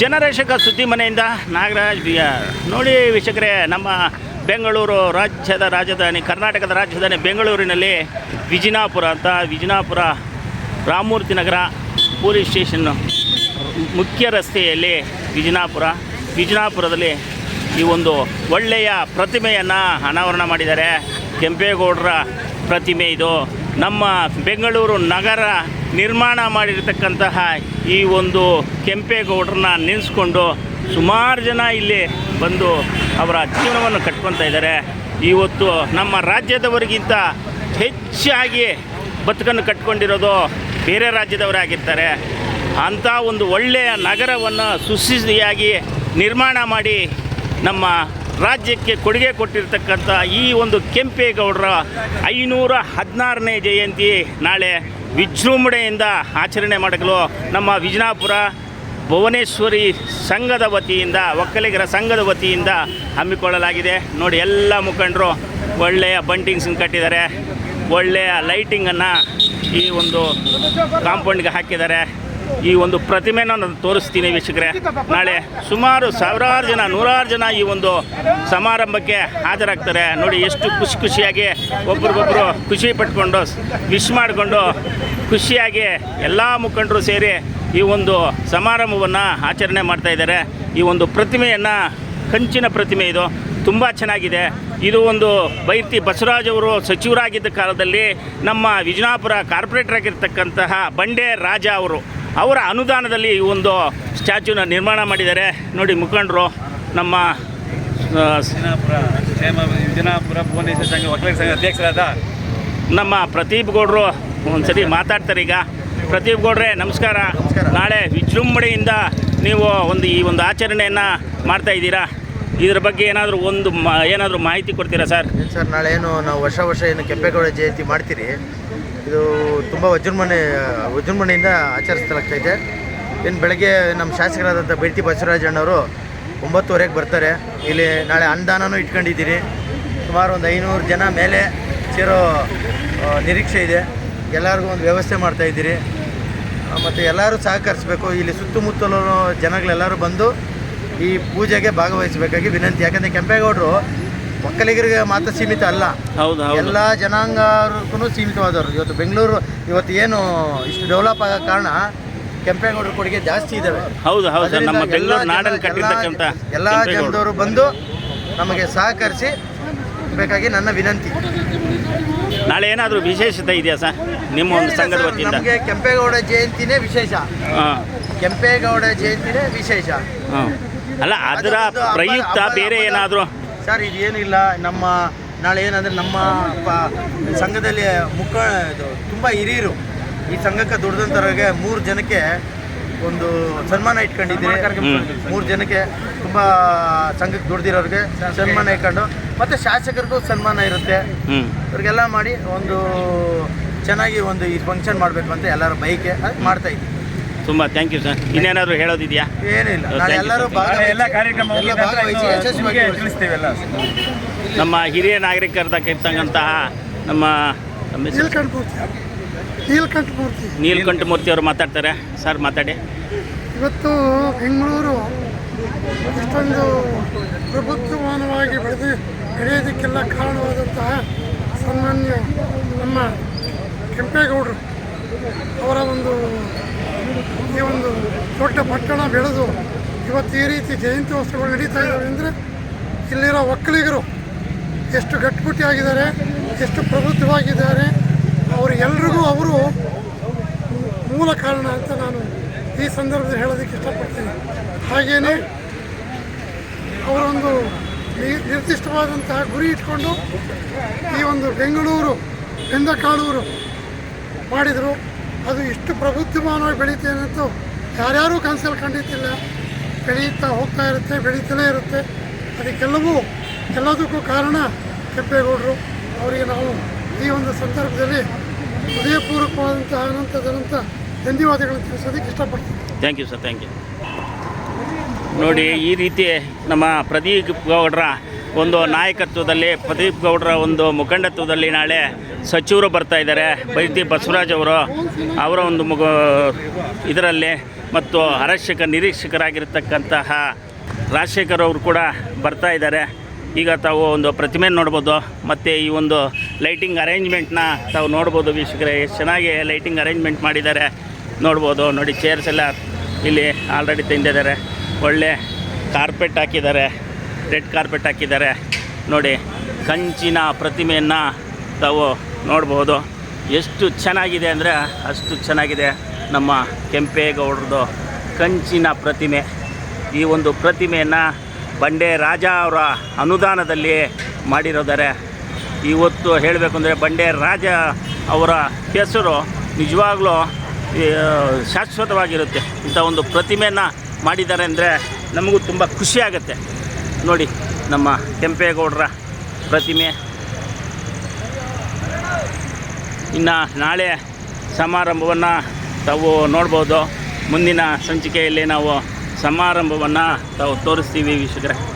ಜನರೇಶಕ ಸುದ್ದಿ ಮನೆಯಿಂದ Nagaraj B R. ನೋಡಿ ವೀಕ್ಷಕರೇ, ನಮ್ಮ ಬೆಂಗಳೂರು ರಾಜ್ಯದ ರಾಜಧಾನಿ, ಕರ್ನಾಟಕದ ರಾಜಧಾನಿ ಬೆಂಗಳೂರಿನಲ್ಲಿ ವಿಜಿನಾಪುರ ಅಂತ, ವಿಜಿನಾಪುರ ರಾಮಮೂರ್ತಿ ನಗರ ಪೊಲೀಸ್ ಸ್ಟೇಷನ್ ಮುಖ್ಯ ರಸ್ತೆಯಲ್ಲಿ ವಿಜಿನಾಪುರ, ವಿಜಿನಾಪುರದಲ್ಲಿ ಈ ಒಂದು ಒಳ್ಳೆಯ ಪ್ರತಿಮೆಯನ್ನು ಅನಾವರಣ ಮಾಡಿದ್ದಾರೆ. ಕೆಂಪೇಗೌಡರ ಪ್ರತಿಮೆ ಇದು. ನಮ್ಮ ಬೆಂಗಳೂರು ನಗರ ನಿರ್ಮಾಣ ಮಾಡಿರ್ತಕ್ಕಂತಹ ಈ ಒಂದು ಕೆಂಪೇಗೌಡರನ್ನ ನಿಲ್ಲಿಸ್ಕೊಂಡು ಸುಮಾರು ಜನ ಇಲ್ಲಿ ಬಂದು ಅವರ ಜೀವನವನ್ನು ಕಟ್ಕೊತಾ ಇದ್ದಾರೆ. ಇವತ್ತು ನಮ್ಮ ರಾಜ್ಯದವರಿಗಿಂತ ಹೆಚ್ಚಾಗಿ ಬದುಕನ್ನು ಕಟ್ಕೊಂಡಿರೋದು ಬೇರೆ ರಾಜ್ಯದವರೇ ಆಗಿರ್ತಾರೆ. ಅಂಥ ಒಂದು ಒಳ್ಳೆಯ ನಗರವನ್ನು ಸುಸ್ಥಿತಿಯಾಗಿ ನಿರ್ಮಾಣ ಮಾಡಿ ನಮ್ಮ ರಾಜ್ಯಕ್ಕೆ ಕೊಡುಗೆ ಕೊಟ್ಟಿರ್ತಕ್ಕಂಥ ಈ ಒಂದು ಕೆಂಪೇಗೌಡರ ಐನೂರ ಹದಿನಾರನೇ ಜಯಂತಿ ನಾಳೆ ವಿಜೃಂಭಣೆಯಿಂದ ಆಚರಣೆ ಮಾಡಲು ನಮ್ಮ ವಿಜಯಪುರ ಭುವನೇಶ್ವರಿ ಸಂಘದ ವತಿಯಿಂದ, ಒಕ್ಕಲಿಗರ ಸಂಘದ ವತಿಯಿಂದ ಹಮ್ಮಿಕೊಳ್ಳಲಾಗಿದೆ. ನೋಡಿ, ಎಲ್ಲ ಮುಖಂಡರು ಒಳ್ಳೆಯ ಬಂಟಿಂಗ್ಸನ್ನು ಕಟ್ಟಿದ್ದಾರೆ. ಒಳ್ಳೆಯ ಲೈಟಿಂಗನ್ನು ಈ ಒಂದು ಕಾಂಪೌಂಡ್ಗೆ ಹಾಕಿದ್ದಾರೆ. ಈ ಒಂದು ಪ್ರತಿಮೆನ ನಾನು ತೋರಿಸ್ತೀನಿ ವೀಕ್ಷಕರೇ. ನಾಳೆ ಸುಮಾರು ಸಾವಿರಾರು ಜನ, ನೂರಾರು ಜನ ಈ ಒಂದು ಸಮಾರಂಭಕ್ಕೆ ಹಾಜರಾಗ್ತಾರೆ. ನೋಡಿ, ಎಷ್ಟು ಖುಷಿ ಖುಷಿಯಾಗಿ ಒಬ್ರಿಗೊಬ್ರು ಖುಷಿ ಪಟ್ಕೊಂಡು, ವಿಶ್ ಮಾಡಿಕೊಂಡು, ಖುಷಿಯಾಗಿ ಎಲ್ಲ ಮುಖಂಡರು ಸೇರಿ ಈ ಒಂದು ಸಮಾರಂಭವನ್ನು ಆಚರಣೆ ಮಾಡ್ತಾ ಇದ್ದಾರೆ. ಈ ಒಂದು ಪ್ರತಿಮೆಯನ್ನು, ಕಂಚಿನ ಪ್ರತಿಮೆ ಇದು. ತುಂಬ ಚೆನ್ನಾಗಿದೆ. ಇದು ಒಂದು ಬೈರ್ತಿ ಬಸವರಾಜ್ ಅವರು ಸಚಿವರಾಗಿದ್ದ ಕಾಲದಲ್ಲಿ ನಮ್ಮ ವಿಜಯಪುರ ಕಾರ್ಪೊರೇಟರ್ ಆಗಿರ್ತಕ್ಕಂತಹ ಬಂಡೆ ರಾಜ ಅವರು ಅವರ ಅನುದಾನದಲ್ಲಿ ಈ ಒಂದು ಸ್ಟ್ಯಾಚ್ಯೂನ ನಿರ್ಮಾಣ ಮಾಡಿದ್ದಾರೆ. ನೋಡಿ ಮುಖಂಡರು ನಮ್ಮ ವಿಜಯಪುರ ಭುವನೇಶ್ವರ ಸಂಘ ಒಕ್ಕಲಿಗ ಸಂಘ ಅಧ್ಯಕ್ಷರಾದ ನಮ್ಮ ಪ್ರದೀಪ್ ಗೌಡರು ಒಂದ್ಸರಿ ಮಾತಾಡ್ತಾರೆ ಈಗ. ಪ್ರದೀಪ್ ಗೌಡ್ರೆ ನಮಸ್ಕಾರ. ನಾಳೆ ವಿಜೃಂಭಣೆಯಿಂದ ನೀವು ಒಂದು ಈ ಒಂದು ಆಚರಣೆಯನ್ನು ಮಾಡ್ತಾ ಇದ್ದೀರಾ? ಇದ್ರ ಬಗ್ಗೆ ಏನಾದರೂ ಒಂದು ಏನಾದರೂ ಮಾಹಿತಿ ಕೊಡ್ತೀರಾ ಸರ್? ಸರ್ ನಾಳೆ ಏನು ನಾವು ವರ್ಷ ವರ್ಷ ಏನು ಕೆಂಪೇಗೌಡ ಜಯಂತಿ ಮಾಡ್ತೀರಿ. ಇದು ತುಂಬ ವಿಜೃಂಭಣೆ ವಿಜೃಂಭಣೆಯಿಂದ ಆಚರಿಸಲಾಗ್ತೈತೆ ಇನ್ನು ಬೆಳಗ್ಗೆ ನಮ್ಮ ಶಾಸಕರಾದಂಥ ಬೆಳ್ತಿ ಬಸವರಾಜಣ್ಣವರು ಒಂಬತ್ತುವರೆಗೆ ಬರ್ತಾರೆ. ಇಲ್ಲಿ ನಾಳೆ ಅನ್ನದಾನನೂ ಇಟ್ಕೊಂಡಿದ್ದೀರಿ. ಸುಮಾರು ಒಂದು ಐನೂರು ಜನ ಮೇಲೆ ಸೇರೋ ನಿರೀಕ್ಷೆ ಇದೆ. ಎಲ್ಲರಿಗೂ ಒಂದು ವ್ಯವಸ್ಥೆ ಮಾಡ್ತಾಯಿದ್ದೀರಿ ಮತ್ತು ಎಲ್ಲರೂ ಸಹಕರಿಸಬೇಕು. ಇಲ್ಲಿ ಸುತ್ತಮುತ್ತಲೂ ಜನಗಳೆಲ್ಲರೂ ಬಂದು ಈ ಪೂಜೆಗೆ ಭಾಗವಹಿಸಬೇಕಾಗಿ ವಿನಂತಿ. ಯಾಕಂದರೆ ಕೆಂಪೇಗೌಡರು ಒಕ್ಕಲಿಗರಿಗೆ ಮಾತ್ರ ಸೀಮಿತ ಅಲ್ಲ. ಹೌದು ಎಲ್ಲ ಜನಾಂಗಕ್ಕೂ ಸೀಮಿತವಾದವರು. ಇವತ್ತು ಬೆಂಗಳೂರು ಇವತ್ತು ಏನು ಇಷ್ಟು ಡೆವಲಪ್ ಆಗೋ ಕಾರಣ ಕೆಂಪೇಗೌಡರ ಕೊಡುಗೆ ಜಾಸ್ತಿ ಇದ್ದಾವೆ ಹೌದು ಹೌದು. ನಮ್ಮ ಬೆಂಗಳೂರು ನಾಡನ್ನು ಕಟ್ಟಿರ್ತಕ್ಕಂಥ ಎಲ್ಲ. ಜನದವರು ಬಂದು ನಮಗೆ ಸಹಕರಿಸಿ ಬೇಕಾಗಿ ನನ್ನ ವಿನಂತಿ. ನಾಳೆ ಏನಾದರೂ ವಿಶೇಷತೆ ಇದೆಯಾ ಸರ್? ನಿಮ್ಮ ಒಂದು ಸಂಘದ ವತಿಯಿಂದ ನಮಗೆ ಕೆಂಪೇಗೌಡ ಜಯಂತಿನೇ ವಿಶೇಷ. ಕೆಂಪೇಗೌಡ ಜಯಂತಿನೇ ವಿಶೇಷ. ಅಲ್ಲ ಅದರ ಪ್ರಯುಕ್ತ ಬೇರೆ ಏನಾದರೂ ಸರ್ ಇದೇನಿಲ್ಲ ನಮ್ಮ ನಾಳೆ ಏನಂದರೆ ನಮ್ಮ ಸಂಘದಲ್ಲಿ ಮುಖ ಇದು ತುಂಬ ಹಿರಿಯರು. ಈ ಸಂಘಕ್ಕೆ ದುಡ್ದಂಥವ್ರಿಗೆ ಮೂರು ಜನಕ್ಕೆ ಒಂದು ಸನ್ಮಾನ ಇಟ್ಕೊಂಡಿದ್ದೀರಿ. ಹ್ಮ್. ಮೂರು ಜನಕ್ಕೆ ತುಂಬ ಸಂಘಕ್ಕೆ ದುಡ್ದಿರೋರಿಗೆ ಸನ್ಮಾನ ಇಟ್ಕೊಂಡು ಮತ್ತು ಶಾಸಕರಿಗೂ ಸನ್ಮಾನ ಇರುತ್ತೆ. ಇವ್ರಿಗೆಲ್ಲ ಮಾಡಿ ಒಂದು ಚೆನ್ನಾಗಿ ಒಂದು ಈ ಫಂಕ್ಷನ್ ಮಾಡಬೇಕು ಅಂತ ಎಲ್ಲರೂ ಬೈಕೆ ಅದು ಮಾಡ್ತಾ ಇದ್ದೀವಿ. ತುಂಬ ಥ್ಯಾಂಕ್ ಯು ಸರ್ ಇನ್ನೇನಾದರೂ ಹೇಳೋದಿದೆಯಾ? ಏನಿಲ್ಲ. ಎಲ್ಲರೂ ಎಲ್ಲ ಕಾರ್ಯಕ್ರಮ ನಮ್ಮ ಹಿರಿಯ ನಾಗರಿಕರದ ನಮ್ಮ ನಮ್ಮ ನೀಲ್ಕಂಠ ಮೂರ್ತಿ. ಅವರು ಮಾತಾಡ್ತಾರೆ. ಸರ್ ಮಾತಾಡಿ. ಇವತ್ತು ಬೆಂಗಳೂರು ಇಷ್ಟೊಂದು ಪ್ರಬುದ್ಧಮಾನವಾಗಿ ಬೆಳೆದು ಬೆಳೆಯೋದಕ್ಕೆಲ್ಲ ಕಾರಣವಾದಂತಹ ಸನ್ಮಾನ್ಯ ನಮ್ಮ ಕೆಂಪೇಗೌಡರು ಅವರ ಒಂದು ಈ ಒಂದು ದೊಡ್ಡ ಪಟ್ಟಣ ಬೆಳೆದು ಇವತ್ತು ಈ ರೀತಿ ಜಯಂತ್ಯೋತ್ಸವಗಳು ನಡೀತಾ ಇದ್ದಾವೆ ಅಂದರೆ ಇಲ್ಲಿರೋ ಒಕ್ಕಲಿಗರು ಎಷ್ಟು ಗಟ್ಟಿಮುಟ್ಟಿಯಾಗಿದ್ದಾರೆ, ಎಷ್ಟು ಪ್ರಬುದ್ಧವಾಗಿದ್ದಾರೆ ಅವರಿಗೆಲ್ರಿಗೂ ಅವರು ಮೂಲ ಕಾರಣ ಅಂತ ನಾನು ಈ ಸಂದರ್ಭದಲ್ಲಿ ಹೇಳೋದಕ್ಕೆ ಇಷ್ಟಪಡ್ತೀನಿ. ಹಾಗೆಯೇ ಅವರೊಂದು ನಿರ್ದಿಷ್ಟವಾದಂತಹ ಗುರಿ ಇಟ್ಕೊಂಡು ಈ ಒಂದು ಬೆಂಗಳೂರು, ಬೆಂದಕಾಳೂರು ಮಾಡಿದರು. ಅದು ಇಷ್ಟು ಪ್ರಬುದ್ಧಮಾನವಾಗಿ ಬೆಳೀತೇನೆ ಅಂತ ಯಾರ್ಯಾರೂ ಕನಸಲ್ಲಿ ಖಂಡಿತಿಲ್ಲ ಬೆಳೀತಾ ಹೋಗ್ತಾ ಇರುತ್ತೆ, ಬೆಳೀತಲೇ ಇರುತ್ತೆ. ಅದಕ್ಕೆಲ್ಲವೂ ಎಲ್ಲದಕ್ಕೂ ಕಾರಣ ಕೆಂಪೇಗೌಡರು. ಅವರಿಗೆ ನಾವು ಈ ಒಂದು ಸಂದರ್ಭದಲ್ಲಿ ಹೃದಯಪೂರ್ವಕವಾದಂತಹ ಅನಂತದಂಥ ಧನ್ಯವಾದಗಳನ್ನು ತಿಳಿಸೋದಕ್ಕೆ ಇಷ್ಟಪಡ್ತೀನಿ. Thank you sir thank you ನೋಡಿ, ಈ ರೀತಿ ನಮ್ಮ ಪ್ರದೀಪ್ ಗೌಡ್ರ ಒಂದು ನಾಯಕತ್ವದಲ್ಲಿ ಪ್ರದೀಪ್ ಗೌಡರ ಒಂದು ಮುಖಂಡತ್ವದಲ್ಲಿ ನಾಳೆ ಸಚಿವರು ಬರ್ತಾ ಇದ್ದಾರೆ. ಬೈತಿ ಬಸವರಾಜ್ ಅವರು, ಅವರ ಒಂದು ಮುಗ ಇದರಲ್ಲಿ ಮತ್ತು ಅರಕ್ಷಕ ನಿರೀಕ್ಷಕರಾಗಿರ್ತಕ್ಕಂತಹ ರಾಜಶೇಖರ್ ಅವರು ಕೂಡ ಬರ್ತಾ ಇದ್ದಾರೆ. ಈಗ ತಾವು ಒಂದು ಪ್ರತಿಮೆ ನೋಡ್ಬೋದು, ಮತ್ತು ಈ ಒಂದು ಲೈಟಿಂಗ್ ಅರೇಂಜ್ಮೆಂಟ್ನ ತಾವು ನೋಡ್ಬೋದು ವೀಕ್ಷಕರೇ. ಎಷ್ಟು ಚೆನ್ನಾಗಿ ಲೈಟಿಂಗ್ ಅರೇಂಜ್ಮೆಂಟ್ ಮಾಡಿದ್ದಾರೆ. ನೋಡ್ಬೋದು, ನೋಡಿ ಚೇರ್ಸ್ ಎಲ್ಲ ಇಲ್ಲಿ ಆಲ್ರೆಡಿ ತಂದಿದ್ದಾರೆ ಒಳ್ಳೆ ಕಾರ್ಪೆಟ್ ಹಾಕಿದ್ದಾರೆ. ರೆಡ್ ಕಾರ್ಪೆಟ್ ಹಾಕಿದ್ದಾರೆ. ನೋಡಿ, ಕಂಚಿನ ಪ್ರತಿಮೆಯನ್ನು ತಾವು ನೋಡ್ಬೋದು. ಎಷ್ಟು ಚೆನ್ನಾಗಿದೆ ಅಂದರೆ ಅಷ್ಟು ಚೆನ್ನಾಗಿದೆ ನಮ್ಮ ಕೆಂಪೇಗೌಡ್ರದ್ದು ಕಂಚಿನ ಪ್ರತಿಮೆ. ಈ ಒಂದು ಪ್ರತಿಮೆಯನ್ನು ಬಂಡೆ ರಾಜ ಅವರ ಅನುದಾನದಲ್ಲಿ ಮಾಡಿರೋದಾರೆ. ಇವತ್ತು ಹೇಳಬೇಕು ಅಂದರೆ ಬಂಡೆ ರಾಜ ಅವರ ಹೆಸರು ನಿಜವಾಗ್ಲೂ ಶಾಶ್ವತವಾಗಿರುತ್ತೆ. ಇಂಥ ಒಂದು ಪ್ರತಿಮೆಯನ್ನು ಮಾಡಿದ್ದಾರೆ ಅಂದರೆ ನಮಗೂ ತುಂಬ ಖುಷಿ ಆಗುತ್ತೆ. ನೋಡಿ ನಮ್ಮ ಕೆಂಪೇಗೌಡರ ಪ್ರತಿಮೆ. ಇನ್ನು ನಾಳೆ ಸಮಾರಂಭವನ್ನು ತಾವು ನೋಡ್ಬೋದು. ಮುಂದಿನ ಸಂಚಿಕೆಯಲ್ಲಿ ನಾವು ಸಮಾರಂಭವನ್ನು ತಾವು ತೋರಿಸ್ತೀವಿ ವೀಕ್ಷಕರೇ.